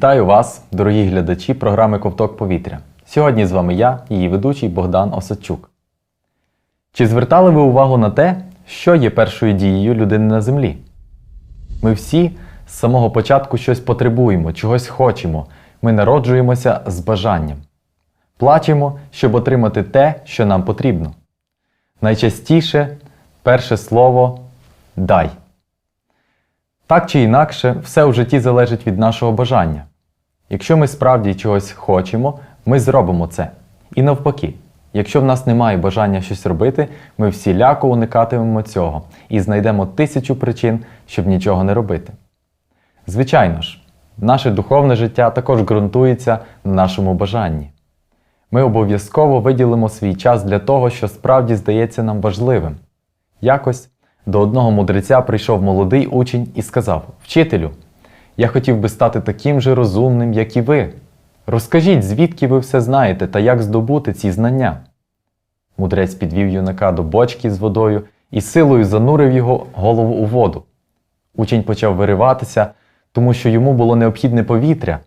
Вітаю вас, дорогі глядачі програми Ковток повітря. Сьогодні з вами я, її ведучий Богдан Осадчук. Чи звертали ви увагу на те, що є першою дією людини на землі? Ми всі з самого початку щось потребуємо, чогось хочемо. Ми народжуємося з бажанням. Плачемо, щоб отримати те, що нам потрібно. Найчастіше перше слово дай. Так чи інакше, все у житті залежить від нашого бажання. Якщо ми справді чогось хочемо, ми зробимо це. І навпаки, якщо в нас немає бажання щось робити, ми всіляко уникатимемо цього і знайдемо тисячу причин, щоб нічого не робити. Звичайно ж, наше духовне життя також ґрунтується на нашому бажанні. Ми обов'язково виділимо свій час для того, що справді здається нам важливим. Якось до одного мудреця прийшов молодий учень і сказав: Вчителю, я хотів би стати таким же розумним, як і ви. Розкажіть, звідки ви все знаєте та як здобути ці знання. Мудрець підвів юнака до бочки з водою і силою занурив його голову у воду. Учень почав вириватися, тому що йому було необхідне повітря,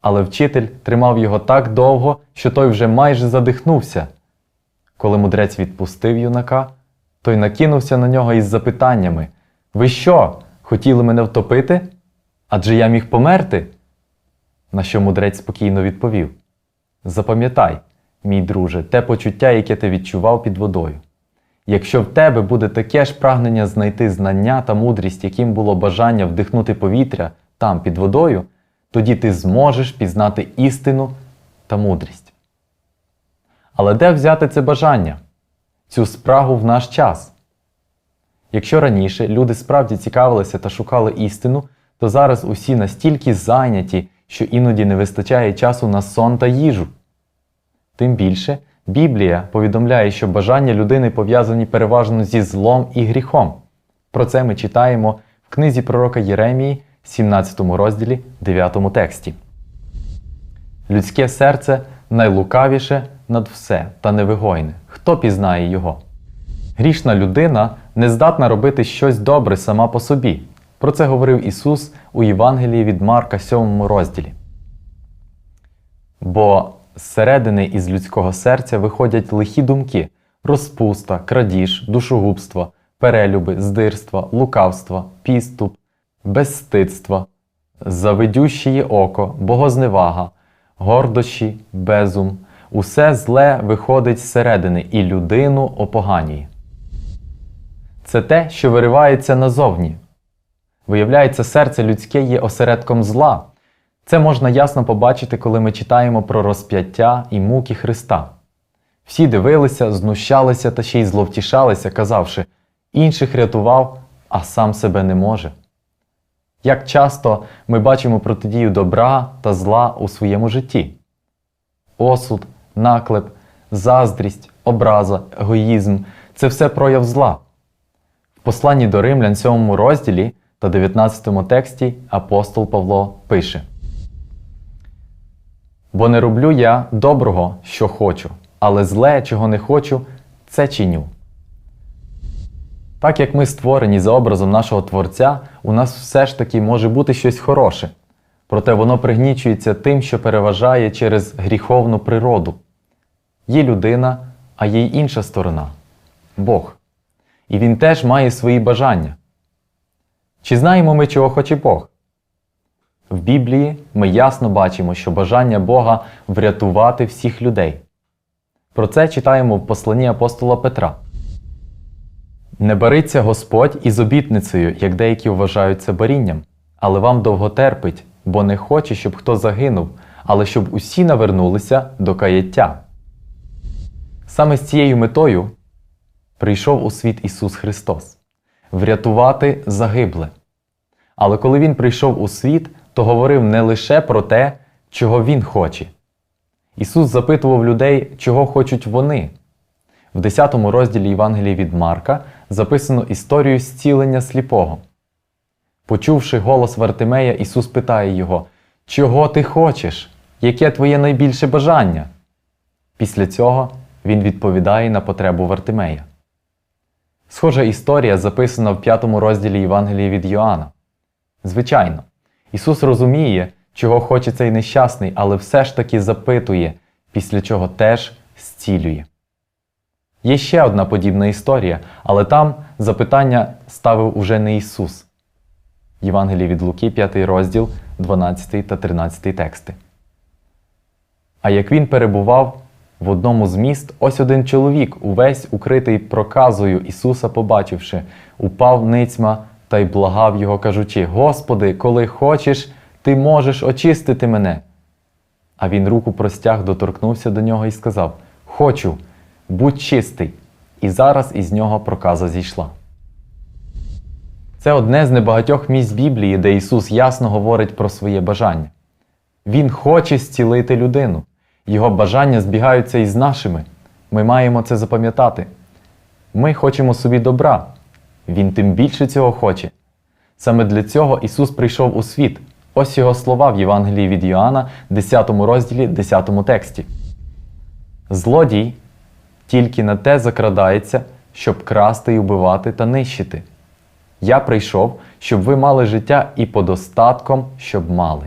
але вчитель тримав його так довго, що той вже майже задихнувся. Коли мудрець відпустив юнака, той накинувся на нього із запитаннями Ви що, хотіли мене втопити? Адже я міг померти? На що мудрець спокійно відповів: Запам'ятай, мій друже, те почуття, яке ти відчував під водою. Якщо в тебе буде таке ж прагнення знайти знання та мудрість, яким було бажання вдихнути повітря там під водою, тоді ти зможеш пізнати істину та мудрість. Але де взяти це бажання? Цю спрагу в наш час? Якщо раніше люди справді цікавилися та шукали істину, то зараз усі настільки зайняті, що іноді не вистачає часу на сон та їжу. Тим більше Біблія повідомляє, що бажання людини пов'язані переважно зі злом і гріхом. Про це ми читаємо в книзі пророка Єремії, 17 розділі, 9 тексті. Людське серце найлукавіше над все та невигойне. Хто пізнає його? Грішна людина не здатна робити щось добре сама по собі. Про це говорив Ісус у Євангелії від Марка, 7 розділі. Бо зсередини із людського серця виходять лихі думки, розпуста, крадіж, душогубство, перелюби, здирство, лукавство, підступ, безстидство, завидющіє око, богозневага, гордощі, безум. Усе зле виходить зсередини і людину опоганює. Це те, що виривається назовні. Виявляється, серце людське є осередком зла. Це можна ясно побачити, коли ми читаємо про розп'яття і муки Христа. Всі дивилися, знущалися та ще й зловтішалися, казавши, інших рятував, а сам себе не може. Як часто ми бачимо протидію добра та зла у своєму житті: осуд, наклеп, заздрість, образа, егоїзм це все прояв зла. В посланні до Римлян 7 розділі та 19 тексті апостол Павло пише: Бо не роблю я доброго, що хочу, але зле, чого не хочу, це чиню. Так як ми створені за образом нашого Творця, у нас все ж таки може бути щось хороше, проте воно пригнічується тим, що переважає через гріховну природу. Є людина, а є й інша сторона Бог. І він теж має свої бажання. Чи знаємо ми, чого хоче Бог? В Біблії ми ясно бачимо, що бажання Бога врятувати всіх людей. Про це читаємо в посланні апостола Петра. Не бариться Господь із обітницею, як деякі вважають це барінням, але вам довго терпить, бо не хоче, щоб хто загинув, але щоб усі навернулися до каяття. Саме з цією метою прийшов у світ Ісус Христос врятувати загибле. Але коли Він прийшов у світ, то говорив не лише про те, чого Він хоче. Ісус запитував людей, чого хочуть вони. В 10 розділі Євангелії від Марка записано історію зцілення сліпого. Почувши голос Вартимея, Ісус питає його, Чого ти хочеш? Яке твоє найбільше бажання? Після цього Він відповідає на потребу Вартимея. Схожа історія записана в 5 розділі Євангелії від Йоанна. Звичайно, Ісус розуміє, чого хоче цей нещасний, але все ж таки запитує, після чого теж зцілює. Є ще одна подібна історія, але там запитання ставив уже не Ісус. Євангелії від Луки, 5 розділ, 12 та 13 тексти. А як він перебував в одному з міст, ось один чоловік, увесь укритий проказою Ісуса, побачивши, упав ницьма та й благав його, кажучи: Господи, коли хочеш, ти можеш очистити мене. А він руку простяг, доторкнувся до нього і сказав: Хочу, будь чистий. І зараз із нього проказа зійшла. Це одне з небагатьох місць Біблії, де Ісус ясно говорить про своє бажання. Він хоче зцілити людину. Його бажання збігаються із нашими. Ми маємо це запам'ятати. Ми хочемо собі добра. Він тим більше цього хоче. Саме для цього Ісус прийшов у світ. Ось його слова в Євангелії від Йоанна, 10 розділі, 10 тексті. Злодій тільки на те закрадається, щоб красти і убивати та нищити. Я прийшов, щоб ви мали життя і подостатком, щоб мали.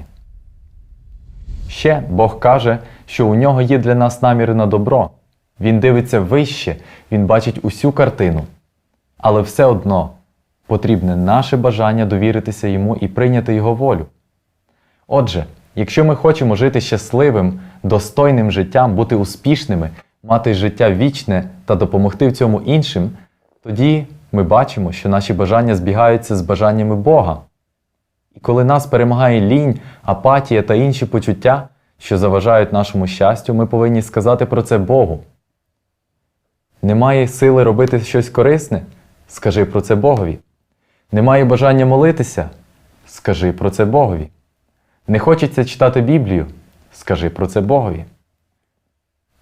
Ще Бог каже, що у нього є для нас наміри на добро. Він дивиться вище, він бачить усю картину. Але все одно потрібне наше бажання довіритися йому і прийняти його волю. Отже, якщо ми хочемо жити щасливим, достойним життям, бути успішними, мати життя вічне та допомогти в цьому іншим, тоді ми бачимо, що наші бажання збігаються з бажаннями Бога. І коли нас перемагає лінь, апатія та інші почуття, що заважають нашому щастю, ми повинні сказати про це Богу. Немає сили робити щось корисне? Скажи про це Богові. Немає бажання молитися? Скажи про це Богові. Не хочеться читати Біблію? Скажи про це Богові.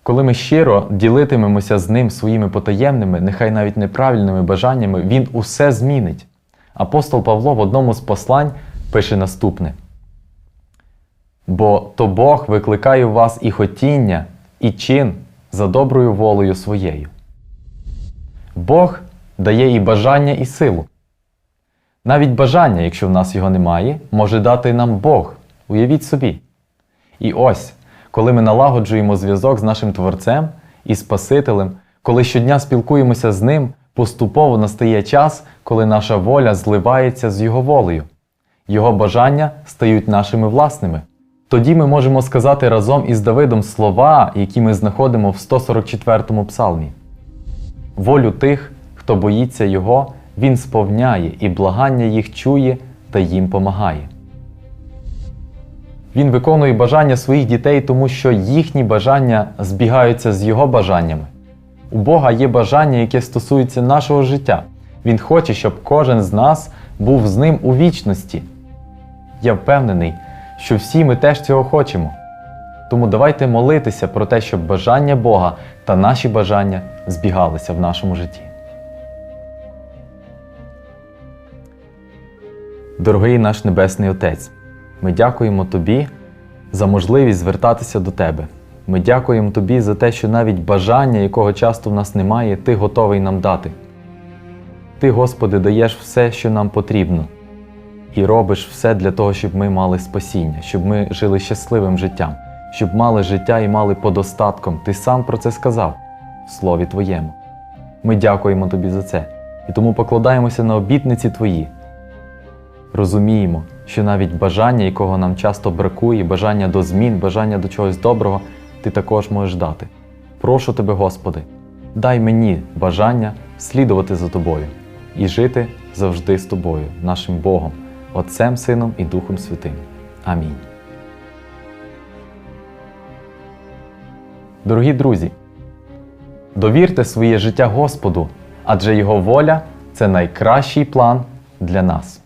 Коли ми щиро ділитимемося з ним своїми потаємними, нехай навіть неправильними бажаннями, він усе змінить. Апостол Павло в одному з послань пише наступне: Бо то Бог викликає в вас і хотіння, і чин за доброю волею своєю. Бог дає і бажання, і силу. Навіть бажання, якщо в нас його немає, може дати нам Бог. Уявіть собі. І ось, коли ми налагоджуємо зв'язок з нашим Творцем і Спасителем, коли щодня спілкуємося з Ним, поступово настає час, коли наша воля зливається з Його волею. Його бажання стають нашими власними. Тоді ми можемо сказати разом із Давидом слова, які ми знаходимо в 144-му псалмі. Волю тих, хто боїться Його, Він сповняє і благання їх чує та їм помагає. Він виконує бажання своїх дітей, тому що їхні бажання збігаються з його бажаннями. У Бога є бажання, яке стосується нашого життя. Він хоче, щоб кожен з нас був з ним у вічності. Я впевнений, що всі ми теж цього хочемо. Тому давайте молитися про те, щоб бажання Бога та наші бажання збігалися в нашому житті. Дорогий наш Небесний Отець, ми дякуємо Тобі за можливість звертатися до Тебе. Ми дякуємо Тобі за те, що навіть бажання, якого часто в нас немає, Ти готовий нам дати. Ти, Господи, даєш все, що нам потрібно, і робиш все для того, щоб ми мали спасіння, щоб ми жили щасливим життям, щоб мали життя і мали подостатком. Ти сам про це сказав в Слові Твоєму. Ми дякуємо Тобі за це і тому покладаємося на обітниці Твої. Розуміємо, що навіть бажання, якого нам часто бракує, бажання до змін, бажання до чогось доброго, ти також можеш дати. Прошу тебе, Господи, дай мені бажання слідувати за тобою і жити завжди з тобою, нашим Богом, Отцем, Сином і Духом Святим. Амінь. Дорогі друзі, довірте своє життя Господу, адже Його воля це найкращий план для нас.